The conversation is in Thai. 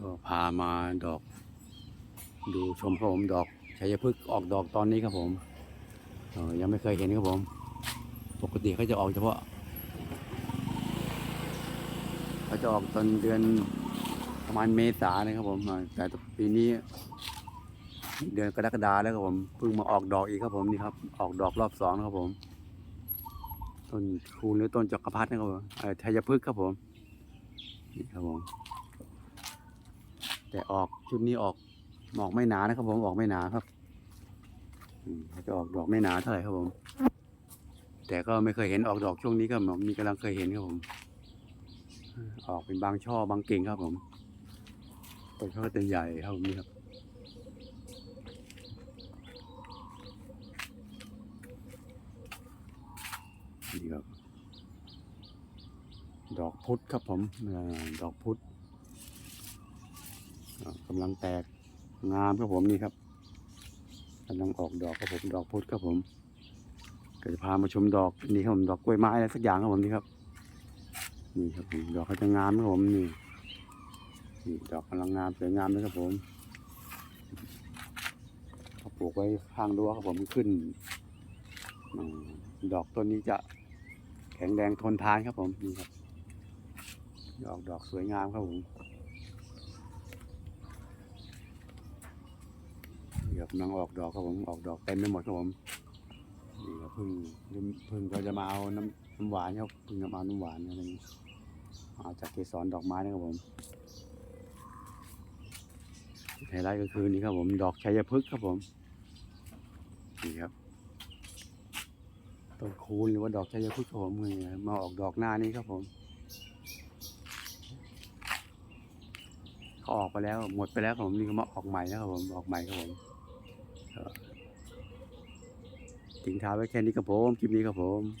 ก็พามาดอก ดูชมครับผมดอกชัยพฤกษ์ออกดอกตอนนี้ครับผมยังไม่เคยเห็นครับผม ปกติเขาจะออกเฉพาะเขาจะออกตอนเดือนประมาณเมษานะครับผมแต่ปีนี้ เดือนกรกฎาแล้วครับผมเพิ่งมาออกดอกอีกครับผมนี่ครับ ออกดอกรอบสองนะครับผมต้นคูณหรือต้นจักรพรรดินะครับผมเอ่อชัยพฤกษ์ครับผมนี่ครับผม แต่ออกชุดนี้ออกออกไม่หนานะครับ ผมออกไม่หนาครับจะออกดอกไม่หนาเท่าไหร่ครับผม แต่ก็ไม่เคยเห็นออกดอกช่วงนี้ครับผมมีกำลังเคยเห็นครับผม ออกเป็นบางช่อบางกิ่งครับผมต้นเขาก็จะใหญ่ครับผมนี่ครับนี่ครับดอกพุธครับผมดอกพุธ กำลังแตกงามครับผมนี่ครับกำลังออกดอกครับผมดอกพุธครับผมก็จะพามาชมดอกนี่ครับผมดอกกล้วยไม้อะไรสักอย่างครับผมนี่ครับ นี่ครับผมดอกเขาจะงามครับผมนี่นี่ดอกกำลังงามสวยงามเลยครับผมเขาปลูกไว้ข้างรั้วครับผมขึ้นดอกต้นนี้จะแข็งแรงทนทานครับผมนี่ครับดอกดอกสวยงามครับผมนี่ครับ กำลังออกดอกครับผมออกดอกเต็มไปหมดครับผมนี่ครับพึ่งพึ่งก็จะมาเอาน้ำน้ำหวานครับพึ่งจะมาเอาน้ำหวานอะไรนี้เอาจากเกสรดอกไม้นะครับผมไฮไลท์ก็คือนี่ครับผมดอกชัยพฤกษ์ครับผมนี่ครับต้นคูณหรือว่าดอกชัยพฤกษ์ครับผมนี่มาออกดอกหน้านี้ครับผมเขาออกไปแล้วหมดไปแล้วครับผมนี่ก็มาออกใหม่นะครับผมออกใหม่ครับผม ทิ้งท้ายไว้แค่นี้ครับผม คลิปนี้ครับผม